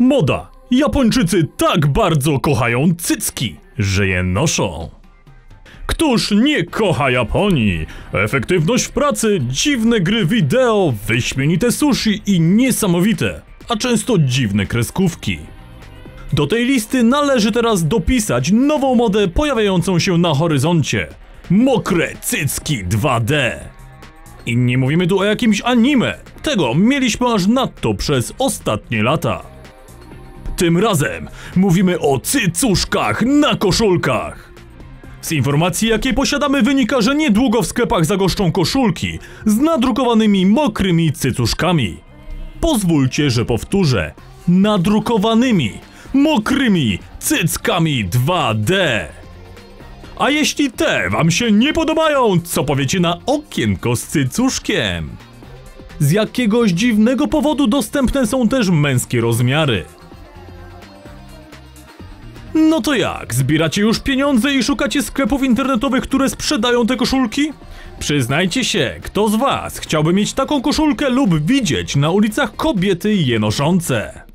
Moda. Japończycy tak bardzo kochają cycki, że je noszą. Któż nie kocha Japonii? Efektywność w pracy, dziwne gry wideo, wyśmienite sushi i niesamowite, a często dziwne kreskówki. Do tej listy należy teraz dopisać nową modę pojawiającą się na horyzoncie. Mokre cycki 2D. I nie mówimy tu o jakimś anime. Tego mieliśmy aż nadto przez ostatnie lata. Tym razem mówimy o cycuszkach na koszulkach. Z informacji, jakie posiadamy, wynika, że niedługo w sklepach zagoszczą koszulki z nadrukowanymi mokrymi cycuszkami. Pozwólcie, że powtórzę. Nadrukowanymi, mokrymi cyckami 2D. A jeśli te wam się nie podobają, co powiecie na okienko z cycuszkiem? Z jakiegoś dziwnego powodu dostępne są też męskie rozmiary. No to jak, zbieracie już pieniądze i szukacie sklepów internetowych, które sprzedają te koszulki? Przyznajcie się, kto z was chciałby mieć taką koszulkę lub widzieć na ulicach kobiety je noszące?